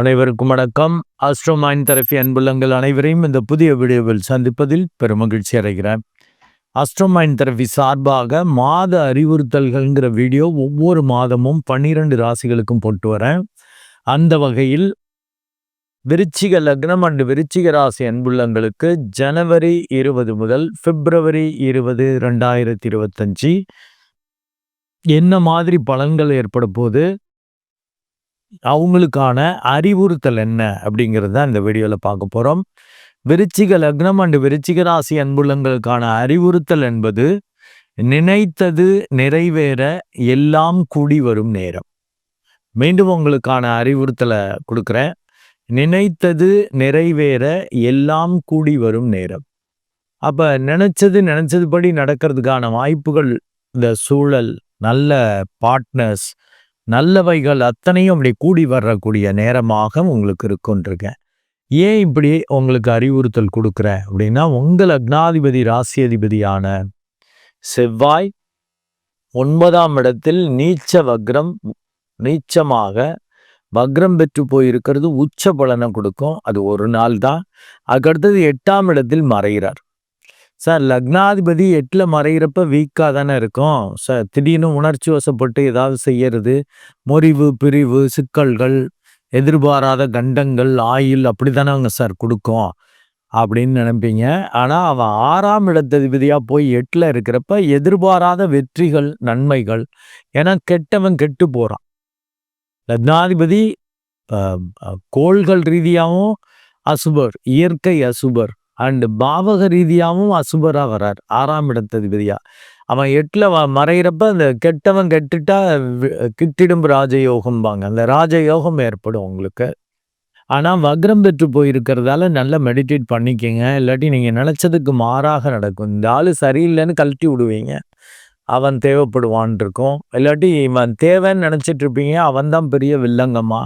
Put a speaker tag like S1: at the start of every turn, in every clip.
S1: அனைவருக்கும் வணக்கம். Astro mind அன்புள்ளங்கள் அனைவரையும் இந்த புதிய வீடியோவில் சந்திப்பதில் பெருமகிழ்ச்சி அடைகிறேன். ஆஸ்ட்ரோ மைண்ட் தெரபி சார்பாக மாத அறிவுறுத்தல்கள்ங்கிற வீடியோ ஒவ்வொரு மாதமும் பன்னிரண்டு ராசிகளுக்கும் போட்டு வரேன். அந்த வகையில் விருச்சிக லக்னம் அண்டு விருச்சிக ராசி அன்புள்ளங்களுக்கு ஜனவரி இருபது முதல் பிப்ரவரி இருபது ரெண்டாயிரத்தி இருபத்தஞ்சி. என்ன மாதிரி பலன்கள் ஏற்பட போது அவங்களுக்கான அறிவுறுத்தல் என்ன அப்படிங்கிறது தான் இந்த வீடியோவில் பார்க்க போகிறோம் விருச்சிக லக்னம் அண்டு விருச்சிக ராசி அன்புள்ளங்களுக்கான அறிவுறுத்தல் என்பது நினைத்தது நிறைவேற எல்லாம் கூடி வரும் நேரம். மீண்டும் உங்களுக்கான அறிவுறுத்தலை கொடுக்குறேன். நினைத்தது நிறைவேற எல்லாம் கூடி வரும் நேரம். அப்போ நினச்சது நினச்சதுபடி நடக்கிறதுக்கான வாய்ப்புகள் இந்த சூழல் நல்ல பார்ட்னர்ஸ் நல்லவைகள் அத்தனையும் அப்படி கூடி வரக்கூடிய நேரமாக உங்களுக்கு இருக்குன்றிருக்கேன் ஏன் இப்படி உங்களுக்கு அறிவுறுத்தல் கொடுக்குறேன் அப்படின்னா உங்கள் அக்னாதிபதி ராசியதிபதியான செவ்வாய் ஒன்பதாம் இடத்தில் நீச்ச வக்ரம் நீச்சமாக வக்ரம் பெற்று போயிருக்கிறது. உச்ச பலனை கொடுக்கும். அது ஒரு நாள் தான் அதுக்கடுத்தது எட்டாம் இடத்தில் மறைகிறார். சார் லக்னாதிபதி எட்டில் மறைகிறப்ப வீக்காக தானே இருக்கும். சார் திடீர்னு உணர்ச்சி வசப்பட்டு ஏதாவது செய்யறது முறிவு பிரிவு சிக்கல்கள் எதிர்பாராத கண்டங்கள் ஆயில் அப்படி தானே அவங்க சார் கொடுக்கும் அப்படின்னு நினைப்பீங்க. ஆனால் அவன் ஆறாம் இடத்ததிபதியாக போய் எட்டில் இருக்கிறப்ப எதிர்பாராத வெற்றிகள் நன்மைகள் ஏன்னா கெட்டவன் கெட்டு போகிறான் லக்னாதிபதி கோள்கள் ரீதியாகவும் அசுபர் இயற்கை அசுபர். அண்டு பாவக ரீதியாகவும் அசுபராக வர்றார் ஆறாம் இடத்ததிபதியா. அவன் எட்டில் மறைகிறப்ப அந்த கெட்டவன் கெட்டுட்டா கிட்டிடும் ராஜயோகம்பாங்க. அந்த ராஜயோகம் ஏற்படும் உங்களுக்கு. ஆனால் வக்ரம் பெற்று போயிருக்கிறதால நல்லா மெடிடேட் பண்ணிக்கங்க. இல்லாட்டி நீங்கள் நினச்சதுக்கு மாறாக நடக்கும். இந்த ஆள் சரியில்லைன்னு கழட்டி விடுவீங்க. அவன் தேவைப்படுவான் இருக்கும் இல்லாட்டி இவன் தேவைன்னு நினச்சிட்டு இருப்பீங்க அவன் தான் பெரிய வில்லங்கம்மா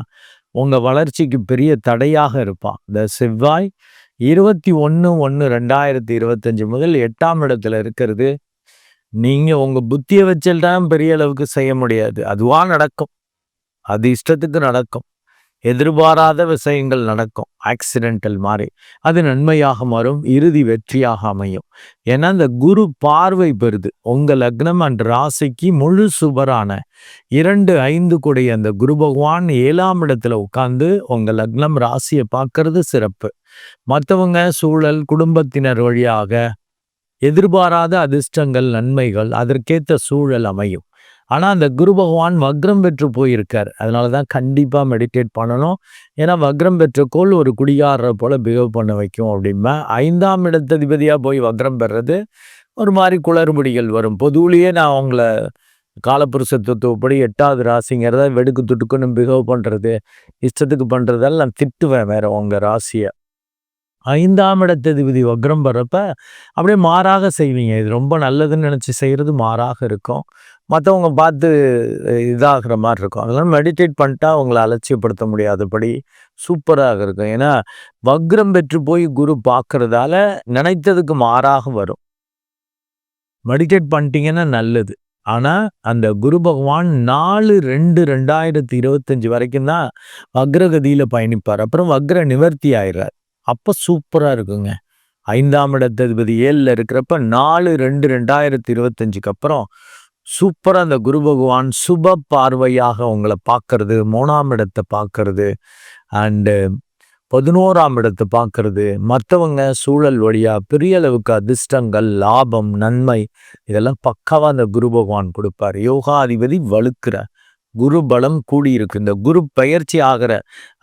S1: உங்கள் வளர்ச்சிக்கு பெரிய தடையாக இருப்பான். இந்த செவ்வாய் இருபத்தி ஒன்று ஒன்று ரெண்டாயிரத்தி இருபத்தஞ்சி முதல் எட்டாம் இடத்துல இருக்கிறது. நீங்கள் உங்கள் புத்தியை வச்சுதான் பெரிய அளவுக்கு செய்ய முடியாது. அதுவாக நடக்கும். அது இஷ்டத்துக்கு நடக்கும். எதிர்பாராத விஷயங்கள் நடக்கும். ஆக்சிடென்டல் மாதிரி அது நன்மையாக மாறும். இறுதி வெற்றியாக அமையும். ஏன்னா இந்த குரு பார்வை பெறுது. உங்கள் லக்னம் அண்ட் ராசிக்கு முழு சுபரான இரண்டு ஐந்து கூடிய அந்த குரு பகவான் ஏழாம் இடத்துல உட்காந்து உங்கள் லக்னம் ராசியை பார்க்கறது சிறப்பு. மற்றவங்க சூழல் குடும்பத்தினர் வழியாக எதிர்பாராத அதிர்ஷ்டங்கள் நன்மைகள் அதற்கேற்ற சூழல் அமையும். ஆனால் அந்த குரு பகவான் வக்ரம் பெற்று போயிருக்கார். அதனால தான் கண்டிப்பாக மெடிடேட் பண்ணணும். ஏன்னா வக்ரம் பெற்ற கோள் ஒரு குடிகாரரை போல் பிஹேவ் பண்ண வைக்கும் அப்படின்பா ஐந்தாம் இடத்ததிபதியாக போய் வக்ரம் பெறது ஒரு மாதிரி குளறுபடிகள் வரும். பொதுவிலேயே நான் அவங்கள காலப்புருஷ தத்துவப்படி எட்டாவது ராசிங்கிறத வெடுக்கு துட்டுக்குன்னு பிஹேவ் பண்ணுறது இஷ்டத்துக்கு பண்ணுறதால நான் திட்டுவேன் வேறு உங்கள் ராசியை. ஐந்தாம் இடத்ததிபதி வக்ரம் வர்றப்ப அப்படியே மாறாக செய்வீங்க. இது ரொம்ப நல்லதுன்னு நினச்சி செய்கிறது மாறாக இருக்கும். மற்றவங்க பார்த்து இதாகிற மாதிரி இருக்கும். அதெல்லாம் மெடிடேட் பண்ணிட்டா அவங்கள அலட்சியப்படுத்த முடியாதபடி சூப்பராக இருக்கும். ஏன்னா வக்ரம் பெற்று போய் குரு பார்க்கறதால நினைத்ததுக்கு மாறாக வரும். மெடிடேட் பண்ணிட்டீங்கன்னா நல்லது. ஆனால் அந்த குரு பகவான் நாலு ரெண்டு ரெண்டாயிரத்தி இருபத்தஞ்சி வரைக்கும் தான் வக்ரகதியில் பயணிப்பார். அப்புறம் வக்ர நிவர்த்தி ஆயிடுறார். அப்போ சூப்பராக இருக்குங்க. ஐந்தாம் இடத்ததிபதி ஏழில் இருக்கிறப்ப நாலு ரெண்டு ரெண்டாயிரத்தி இருபத்தஞ்சுக்கு அப்புறம் சூப்பராக அந்த குரு பகவான் சுப பார்வையாக உங்களை பார்க்கறது மூணாம் இடத்தை பார்க்கறது அண்டு பதினோராம் இடத்தை பார்க்கறது. மற்றவங்க சூழல் வழியாக பெரிய அளவுக்கு அதிர்ஷ்டங்கள் லாபம் நன்மை இதெல்லாம் பக்காவாக அந்த குரு பகவான் கொடுப்பார். யோகாதிபதி வலுக்கிற குரு பலம் கூடியிருக்கு. இந்த குரு பயிற்சி ஆகிற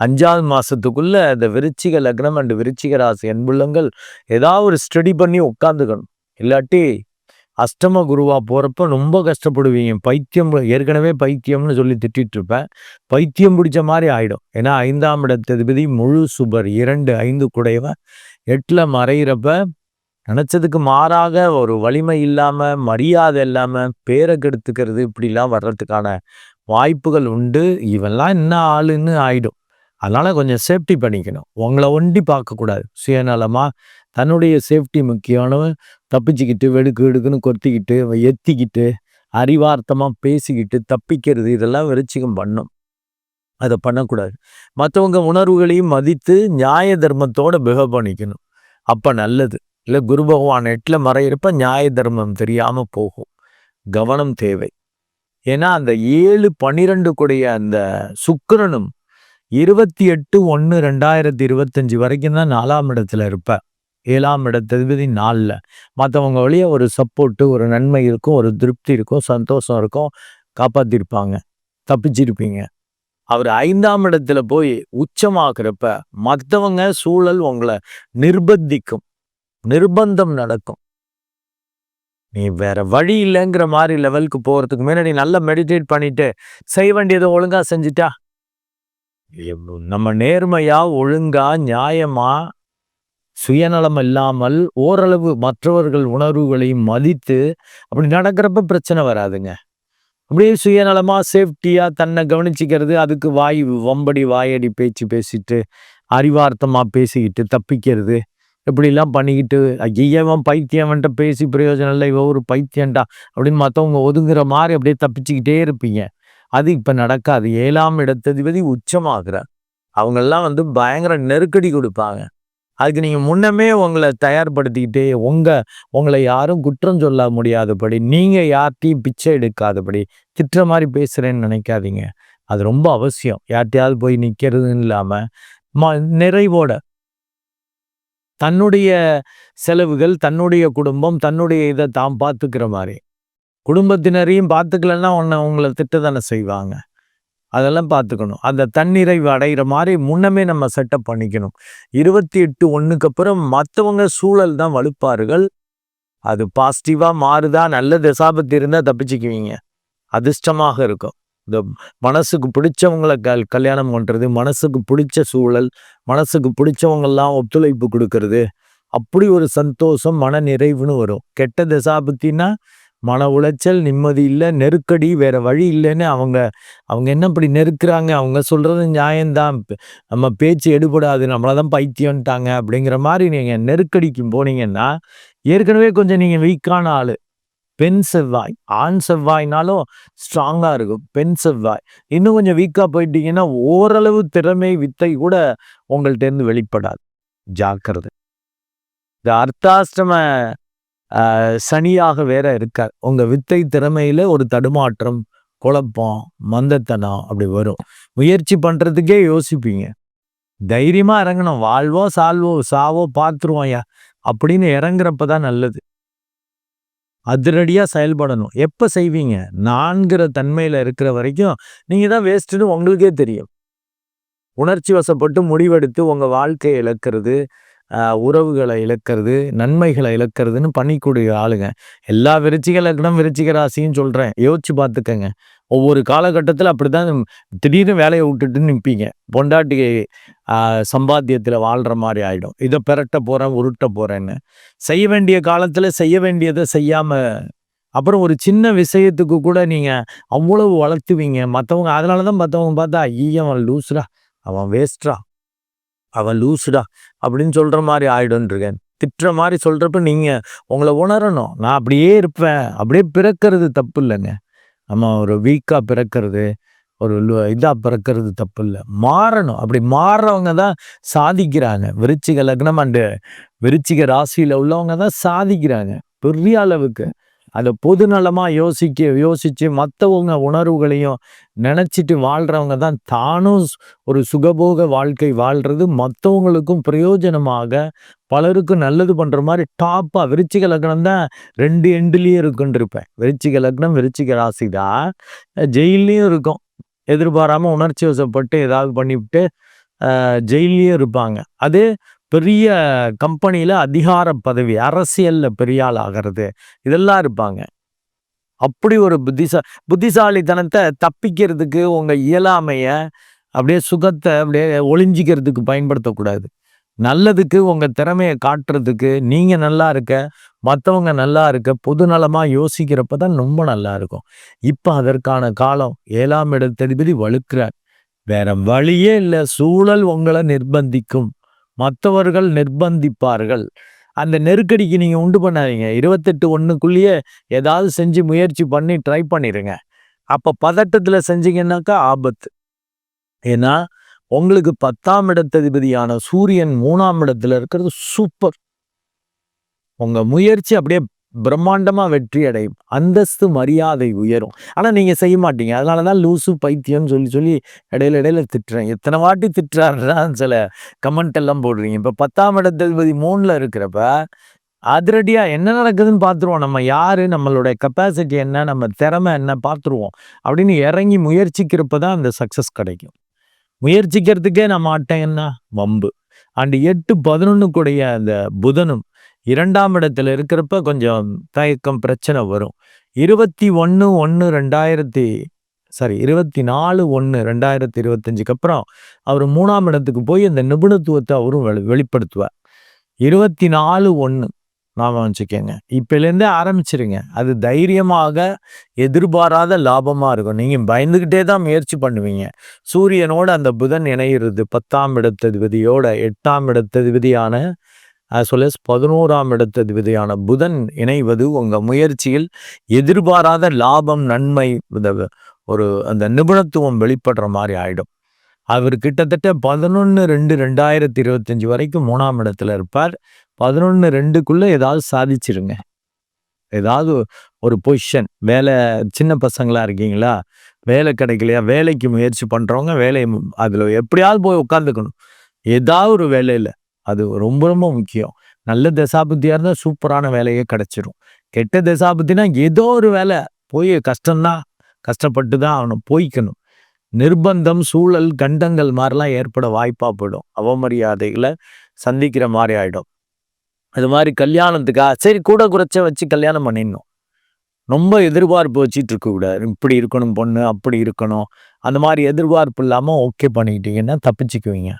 S1: அஞ்சாவது மாசத்துக்குள்ள இந்த விருச்சிக லக்னம் அண்டு விருச்சிக ராசி அன்புள்ளங்கள் ஏதாவது ஒரு ஸ்டடி பண்ணி உட்காந்துக்கணும் இல்லாட்டி அஷ்டம குருவா போறப்ப ரொம்ப கஷ்டப்படுவீங்க. பைத்தியம் ஏற்கனவே பைத்தியம்னு சொல்லி திட்டிட்டு இருப்பேன் பைத்தியம் பிடிச்ச மாதிரி ஆயிடும். ஏன்னா ஐந்தாம் இடத்ததிபதி முழு சுபர் இரண்டு ஐந்து குடையவன் எட்டுல மறைகிறப்ப நினச்சதுக்கு மாறாக ஒரு வலிமை இல்லாமல் மரியாதை இல்லாமல் பேரை கெடுத்துக்கிறது இப்படிலாம் வர்றதுக்கான வாய்ப்புகள் உண்டு இவெல்லாம் என்ன ஆளுன்னு ஆயிடும். அதனால கொஞ்சம் சேஃப்டி பண்ணிக்கணும். உங்களை ஒண்டி பார்க்கக்கூடாது. சுயநலமாக தன்னுடைய சேஃப்டி முக்கியமானவன் தப்பிச்சுக்கிட்டு வெடுக்கு வெடுக்குன்னு கொத்திக்கிட்டு எத்திக்கிட்டு அறிவார்த்தமாக பேசிக்கிட்டு தப்பிக்கிறது இதெல்லாம் விருச்சிகம் பண்ணும். அதை பண்ணக்கூடாது. மற்றவங்க உணர்வுகளையும் மதித்து நியாய தர்மத்தோடு பிஹேவ் பண்ணிக்கணும். அப்போ நல்லது. இல்லை குரு பகவான் எட்டில் மறையிறப்ப நியாய தர்மம் தெரியாமல் போகும். கவனம் தேவை. ஏன்னா அந்த ஏழு பன்னிரெண்டு கூடிய அந்த சுக்கரனும் இருபத்தி எட்டு ஒன்று ரெண்டாயிரத்தி இருபத்தஞ்சி வரைக்கும் தான் நாலாம் இடத்துல இருப்ப. ஏழாம் இடத்ததிபதி நாளில். மற்றவங்க வழியே ஒரு சப்போர்ட்டு ஒரு நன்மை இருக்கும் ஒரு திருப்தி இருக்கும் சந்தோஷம் இருக்கும் காப்பாற்றிருப்பாங்க தப்பிச்சிருப்பீங்க. அவர் ஐந்தாம் இடத்துல போய் உச்சமாகிறப்ப மற்றவங்க சூழல் உங்களை நிர்பந்திக்கும் நிர்பந்தம் நடக்கும். நீ வேற வழி இல்லைங்கிற மாதிரி லெவலுக்கு போகிறதுக்கு முன்னாடி நல்லா மெடிடேட் பண்ணிட்டு செய்ய வேண்டியதை ஒழுங்காக செஞ்சுட்டா? நம்ம நேர்மையா ஒழுங்கா நியாயமா சுயநலம் இல்லாமல் ஓரளவு மற்றவர்கள் உணர்வுகளையும் மதித்து அப்படி நடக்கிறப்ப பிரச்சனை வராதுங்க. அப்படியே சுயநலமாக சேஃப்டியாக தன்னை கவனிச்சிக்கிறது அதுக்கு வாய் வம்படி வாயடி பேச்சு பேசிட்டு அறிவார்த்தமாக பேசிக்கிட்டு தப்பிக்கிறது. இப்படிலாம் பண்ணிக்கிட்டு ஐயவன் பைத்தியவன்ட்ட பேசி பிரயோஜனம் இல்லை இவ ஒரு பைத்தியன்டா அப்படின்னு மற்றவங்க ஒதுங்குற மாதிரி அப்படியே தப்பிச்சுக்கிட்டே இருப்பீங்க. அது இப்போ நடக்காது. ஏழாம் இடத்ததிபதி உச்சமாகிறார். அவங்கெல்லாம் வந்து பயங்கர நெருக்கடி கொடுப்பாங்க. அதுக்கு நீங்கள் முன்னமே உங்களை தயார்படுத்திக்கிட்டே உங்கள் உங்களை யாரும் குற்றம் சொல்ல முடியாதபடி நீங்கள் யார்ட்டையும் பிச்சை எடுக்காதபடி திட்டுற மாதிரி பேசுகிறேன்னு நினைக்காதீங்க. அது ரொம்ப அவசியம். யார்ட்டையாவது போய் நிற்கிறதுன்னு இல்லாமல் ம நிறைவோட தன்னுடைய செலவுகள் தன்னுடைய குடும்பம் தன்னுடைய இதை தாம் பார்த்துக்கிற மாதிரி. குடும்பத்தினரையும் பார்த்துக்கலன்னா உன்னை உங்களை திட்ட தானே செய்வாங்க. அதெல்லாம் பார்த்துக்கணும். அந்த தன்னிறைவு அடைகிற மாதிரி முன்னமே நம்ம செட்டப் பண்ணிக்கணும். இருபத்தி எட்டு ஒன்றுக்கு அப்புறம் மற்றவங்க சூழல் தான் வலுப்பார்கள். அது பாசிட்டிவாக மாறுதா? நல்ல தசாபத்தி இருந்தால் தப்பிச்சுக்குவீங்க. அதிர்ஷ்டமாக இருக்கும். இந்த மனசுக்கு பிடிச்சவங்களை கல் கல்யாணம் பண்ணுறது மனசுக்கு பிடிச்ச சூழல் மனசுக்கு பிடிச்சவங்கெல்லாம் ஒத்துழைப்பு கொடுக்கறது அப்படி ஒரு சந்தோஷம் மன நிறைவுன்னு வரும். கெட்ட தசாபத்தின்னா மன உளைச்சல் நிம்மதி இல்லை நெருக்கடி வேற வழி இல்லைன்னு அவங்க அவங்க என்ன இப்படி நெருக்கிறாங்க? அவங்க சொல்கிறது நியாயம்தான். நம்ம பேச்சு எடுபடாது நம்மளதான் பைத்தியம்ட்டாங்க அப்படிங்கிற மாதிரி நீங்கள் நெருக்கடிக்கும் போனீங்கன்னா ஏற்கனவே கொஞ்சம் நீங்கள் வீக்கான ஆள். பெண் செவ்வாய் ஆண் செவ்வாய்னாலும் ஸ்ட்ராங்காக இருக்கும். பெண் செவ்வாய். இன்னும் கொஞ்சம் வீக்காக போயிட்டீங்கன்னா ஓரளவு திறமை வித்தை கூட உங்கள்கிட்டேருந்து வெளிப்படாது. ஜாக்கிரதை. இந்த அர்த்தாஷ்டம சனியாக வேற இருக்கார். உங்கள் வித்தை திறமையில் ஒரு தடுமாற்றம் குழப்பம் மந்தத்தனம் அப்படி வரும். முயற்சி பண்ணுறதுக்கே யோசிப்பீங்க. தைரியமாக இறங்கணும். வாழ்வோ சால்வோ சாவோ பார்த்துருவோம்யா அப்படின்னு இறங்குறப்ப தான் நல்லது. அதிரடியாக செயல்படணும். எப்போ செய்வீங்க? நான்கிற தன்மையில் இருக்கிற வரைக்கும் நீங்கள் தான் வேஸ்ட்டுன்னு உங்களுக்கே தெரியும். உணர்ச்சி வசப்பட்டு முடிவெடுத்து உங்கள் வாழ்க்கையை இழக்கிறது உறவுகளை இழக்கிறது நன்மைகளை இழக்கிறதுன்னு பண்ணிக்கூடிய ஆளுங்க. எல்லா விருச்சிக லக்னம் விருச்சிக ராசின்னு சொல்கிறேன் யோசிச்சு பார்த்துக்கங்க. ஒவ்வொரு காலகட்டத்தில் அப்படி தான் திடீர்னு வேலையை விட்டுட்டு நிற்பீங்க பொண்டாட்டி சம்பாத்தியத்தில் வாழ்கிற மாதிரி ஆகிடும் இதை பெரட்ட போகிறேன் உருட்ட போகிறேன்னு செய்ய வேண்டிய காலத்தில் செய்ய வேண்டியதை செய்யாமல் அப்புறம் ஒரு சின்ன விஷயத்துக்கு கூட நீங்கள் அவ்வளவு வளர்த்துவீங்க. மற்றவங்க அதனால தான் மற்றவங்க பார்த்தா ஐயன் அவன் லூஸ்ரா அவன் வேஸ்ட்ரா அவன் லூசுடா அப்படின்னு சொல்கிற மாதிரி ஆயிடும்ன்றிருக்கேன். திட்டுற மாதிரி சொல்கிறப்ப நீங்கள் உங்களை உணரணும். நான் அப்படியே இருப்பேன். அப்படியே பிறக்கிறது தப்பு இல்லைங்க நம்ம ஒரு வீக்காக பிறக்கிறது ஒரு இதாக பிறக்கிறது தப்பு இல்லை மாறணும். அப்படி மாறுறவங்க தான் சாதிக்கிறாங்க. விருச்சிக லக்னம் அண்டு விருச்சிக ராசியில் உள்ளவங்க தான் சாதிக்கிறாங்க. பெரிய அளவுக்கு. அதை பொதுநலமாக யோசிக்க யோசித்து மற்றவங்க உணர்வுகளையும் நினச்சிட்டு வாழ்கிறவங்க தான் தானும் ஒரு சுகபோக வாழ்க்கை வாழ்கிறது மற்றவங்களுக்கும் பிரயோஜனமாக பலருக்கும் நல்லது பண்ணுற மாதிரி டாப்பாக விருச்சிக லக்னம் தான் ரெண்டு எண்டுலேயும் இருக்குன்னு இருப்பேன் விருச்சிக லக்னம் விருச்சிக ராசி தான் ஜெயிலையும் இருக்கும். எதிர்பாராமல் உணர்ச்சி வசப்பட்டு ஏதாவது பண்ணிவிட்டு ஜெயிலையும் இருப்பாங்க. அதே பெரிய கம்பெனியில் அதிகார பதவி அரசியலில் பெரிய ஆள் ஆகிறது இதெல்லாம் இருப்பாங்க. அப்படி ஒரு புத்திசா புத்திசாலித்தனத்தை தப்பிக்கிறதுக்கு உங்கள் இயலாமையை அப்படியே சுகத்தை அப்படியே ஒளிஞ்சிக்கிறதுக்கு பயன்படுத்தக்கூடாது. நல்லதுக்கு உங்கள் திறமையை காட்டுறதுக்கு நீங்கள் நல்லா இருக்க மற்றவங்க நல்லா இருக்க பொது நலமாக யோசிக்கிறப்ப தான் ரொம்ப நல்லா இருக்கும். இப்போ அதற்கான காலம் ஏழாம் இடத்ததிபதி வலுக்கிறார் வேற வழியே இல்லை சூழல் உங்களை நிர்பந்திக்கும். மற்றவர்கள் நிர்பந்திப்பார்கள். அந்த நெருக்கடிக்கு நீங்கள் உண்டு பண்ணாதீங்க. இருபத்தெட்டு ஒன்றுக்குள்ளேயே ஏதாவது செஞ்சு முயற்சி பண்ணி ட்ரை பண்ணிடுங்க அப்போ பதட்டத்தில் செஞ்சீங்கன்னாக்கா ஆபத்து. ஏன்னா உங்களுக்கு பத்தாம் இடத்ததிபதியான சூரியன் மூணாம் இடத்துல இருக்கிறது சூப்பர் உங்கள் முயற்சி அப்படியே பிரம்மாண்டமாக வெற்றி அடையும். அந்தஸ்து மரியாதை உயரும். ஆனால் நீங்கள் செய்ய மாட்டீங்க. அதனால தான் லூசு பைத்தியம்னு சொல்லி சொல்லி இடையில இடையில திட்டுறேன். எத்தனை வாட்டி திட்டுறாருதான் சில கமெண்ட் எல்லாம் போடுறீங்க. இப்போ பத்தாம் இடத்தளபதி மூணில் இருக்கிறப்ப அதிரடியாக என்ன நடக்குதுன்னு பார்த்துருவோம். நம்ம யார் நம்மளுடைய கெப்பாசிட்டி என்ன நம்ம திறமை என்ன பார்த்துருவோம். அப்படின்னு இறங்கி முயற்சிக்கிறப்ப தான் அந்த சக்ஸஸ் கிடைக்கும். முயற்சிக்கிறதுக்கே நம்ம மாட்டேன் என்ன? வம்பு. அண்டு எட்டு பதினொன்னு கூடிய அந்த புதனும் இரண்டாம் இடத்துல இருக்கிறப்ப கொஞ்சம் தயக்கம் பிரச்சனை வரும். இருபத்தி ஒன்று ஒன்று ரெண்டாயிரத்தி சாரி இருபத்தி நாலு ஒன்று ரெண்டாயிரத்தி இருபத்தஞ்சுக்கு அப்புறம் அவர் மூணாம் இடத்துக்கு போய் அந்த நிபுணத்துவத்தை அவரும் வெளி வெளிப்படுத்துவார். இருபத்தி நாலு ஒன்று நாம வச்சுக்கோங்க. இப்போலேருந்தே ஆரம்பிச்சிருங்க. அது தைரியமாக எதிர்பாராத லாபமாக இருக்கும். நீங்கள் பயந்துக்கிட்டே தான் முயற்சி பண்ணுவீங்க. சூரியனோட அந்த புதன் இணையிறது பத்தாம் இடத்ததிபதியோட எட்டாம் இடத்ததிபதியான சொல்ல பதினோராம் இடத்த இடத்ததிபதியான புதன் இணைவது உங்கள் முயற்சியில் எதிர்பாராத லாபம் நன்மை ஒரு அந்த நிபுணத்துவம் வெளிப்படுற மாதிரி ஆகிடும் அவர் கிட்டத்தட்ட பதினொன்று ரெண்டு ரெண்டாயிரத்தி இருபத்தஞ்சி வரைக்கும் மூணாம் இடத்துல இருப்பார். பதினொன்று ரெண்டுக்குள்ளே ஏதாவது சாதிச்சிருங்க. ஏதாவது ஒரு பொசிஷன் வேலை சின்ன பசங்களாக இருக்கீங்களா? வேலை கிடைக்கலையா? வேலைக்கு முயற்சி பண்ணுறவங்க வேலையை அதில் எப்படியாவது போய் உட்காந்துக்கணும் ஏதாவது ஒரு வேலையில். அது ரொம்ப ரொம்ப முக்கியம். நல்ல தசாபுத்தியாக இருந்தால் சூப்பரான வேலையே கிடச்சிரும். கெட்ட தசாபுத்தினா ஏதோ ஒரு வேலை. போய் கஷ்டம்தான் கஷ்டப்பட்டு தான் ஆகணும் போய்க்கணும். நிர்பந்தம் சூழல் கண்டங்கள் மாதிரிலாம் ஏற்பட வாய்ப்பாக போயிடும். அவமரியாதைகளை சந்திக்கிற மாதிரி ஆகிடும் அது மாதிரி கல்யாணத்துக்காக சரி கூட குறைச்ச வச்சு கல்யாணம் பண்ணிடணும். ரொம்ப எதிர்பார்ப்பு வச்சுட்டு இருக்கக்கூடாது இப்படி இருக்கணும் பொண்ணு அப்படி இருக்கணும். அந்த மாதிரி எதிர்பார்ப்பு இல்லாமல் ஓகே பண்ணிக்கிட்டீங்கன்னா தப்பிச்சுக்குவீங்க.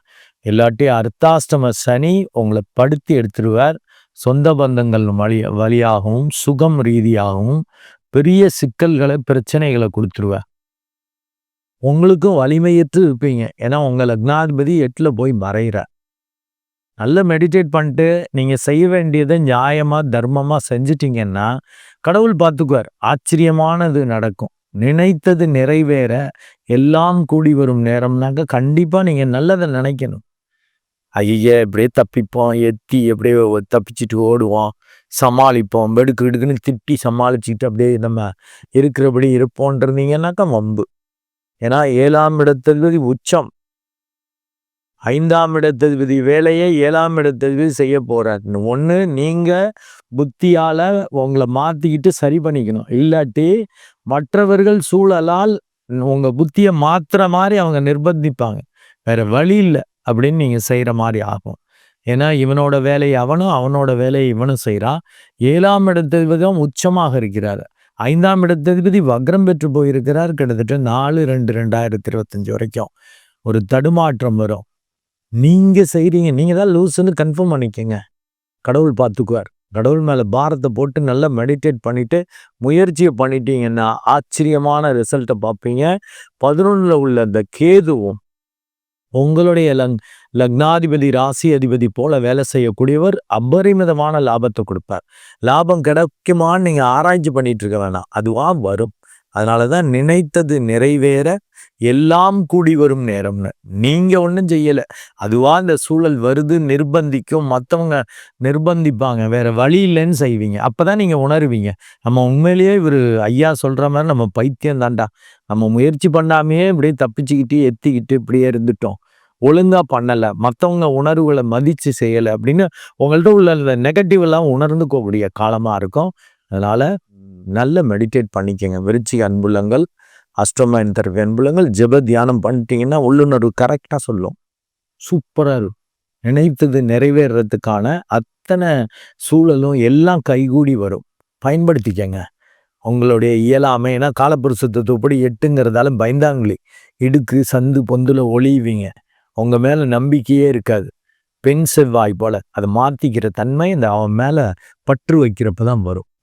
S1: இல்லாட்டி அர்த்தாஷ்டம சனி உங்களை படுத்தி எடுத்துருவார். சொந்த பந்தங்கள் வழி வழியாகவும் சுகம் ரீதியாகவும் பெரிய சிக்கல்களை பிரச்சனைகளை கொடுத்துருவார். உங்களுக்கும் வலிமையற்று இருப்பீங்க. ஏன்னா உங்கள் லக்னாதிபதி எட்டில் போய் மறைகிறார் நல்லா மெடிடேட் பண்ணிட்டு நீங்கள் செய்ய வேண்டியதை நியாயமாக தர்மமாக செஞ்சிட்டிங்கன்னா கடவுள் பார்த்துக்குவார். ஆச்சரியமானது நடக்கும். நினைத்தது நிறைவேற எல்லாம் கூடி வரும் நேரம்னாக்க கண்டிப்பாக நீங்கள் நல்லதை நினைக்கணும். ஐய இப்படியே தப்பிப்போம் எத்தி எப்படியே தப்பிச்சுட்டு ஓடுவோம் சமாளிப்போம் வெடுக்கு வெடுக்குன்னு திட்டி சமாளிச்சுக்கிட்டு அப்படியே நம்ம இருக்கிறபடி இருப்போன்றீங்கன்னாக்கா வம்பு. ஏன்னா ஏழாம் இடத்ததிபதி உச்சம். ஐந்தாம் இடத்ததிபதி வேலையை ஏழாம் இடத்ததிபதி செய்ய போகிறாருன்னு ஒன்று நீங்கள் புத்தியால் உங்களை மாற்றிக்கிட்டு சரி பண்ணிக்கணும். இல்லாட்டி மற்றவர்கள் சூழலால் உங்கள் புத்தியை மாற்றுற மாதிரி அவங்க நிர்பந்திப்பாங்க. வேறு வழி இல்லை. அப்படின்னு நீங்கள் செய்கிற மாதிரி ஆகும். ஏன்னா இவனோட வேலையை அவனும் அவனோட வேலையை இவனும் செய்கிறான் ஏழாம் இடத்ததிபதி உச்சமாக இருக்கிறார். ஐந்தாம் இடத்ததிபதி வக்ரம் பெற்று போயிருக்கிறார். கிட்டத்தட்ட நாலு ரெண்டு ரெண்டாயிரத்தி இருபத்தஞ்சி வரைக்கும் ஒரு தடுமாற்றம் வரும். நீங்கள் செய்கிறீங்க நீங்கள் தான் லூஸ்ன்னு கன்ஃபார்ம் பண்ணிக்கங்க. கடவுள் பார்த்துக்குவார். கடவுள் மேலே பாரத்தை போட்டு நல்லா மெடிடேட் பண்ணிவிட்டு முயற்சியை பண்ணிட்டீங்கன்னா ஆச்சரியமான ரிசல்ட்டை பார்ப்பீங்க. பதினொன்றில் உள்ள அந்த கேதுவும் உங்களுடைய லங் லக்னாதிபதி ராசி அதிபதி போல வேலை செய்யக்கூடியவர் அபரிமிதமான லாபத்தை கொடுப்பார். லாபம் கிடைக்குமான்னு நீங்கள் ஆராய்ச்சி பண்ணிட்டு இருக்க வேணாம். அதுவா வரும். அதனால தான் நினைத்தது நிறைவேற எல்லாம் கூடி வரும் நேரம்னு. நீங்கள் ஒன்றும் செய்யலை. அதுவாக இந்த சூழல் வருது நிர்பந்திக்கும். மற்றவங்க நிர்பந்திப்பாங்க. வேற வழி இல்லைன்னு செய்வீங்க. அப்போ தான் நீங்கள் உணருவீங்க. நம்ம உண்மையிலேயே இவர் ஐயா சொல்கிற மாதிரி நம்ம பைத்தியம் தாண்டா நம்ம முயற்சி பண்ணாமையே இப்படியே தப்பிச்சுக்கிட்டு எத்திக்கிட்டு இப்படியே இருந்துட்டோம். ஒழுங்காக பண்ணலை. மற்றவங்க உணர்வுகளை மதித்து செய்யலை அப்படின்னு உங்கள்கிட்ட உள்ள அந்த நெகட்டிவ் எல்லாம் உணர்ந்துக்கக்கூடிய காலமாக இருக்கும். அதனால் நல்ல மெடிடேட் பண்ணிக்கோங்க. விருச்சி அன்புள்ளங்கள் அஷ்டமைன் தரப்பு அன்புள்ளங்கள் ஜெப தியானம் பண்ணிட்டீங்கன்னா உள்ளுணர்வு கரெக்டாக சொல்லும். சூப்பராக இருக்கும். நினைத்தது நிறைவேறதுக்கான அத்தனை சூழலும் எல்லாம் கைகூடி வரும். பயன்படுத்திக்கங்க. உங்களுடைய இயலாமை ஏன்னா எட்டுங்கிறதால பயந்தாங்களே. இடுக்கு சந்து பொந்துல ஒளிவீங்க. உங்கள் மேலே நம்பிக்கையே இருக்காது. பெண் செவ்வாய் போல் அதை மாற்றிக்கிற தன்மை இந்த அவன் மேலே பற்று வைக்கிறப்ப தான் வரும்.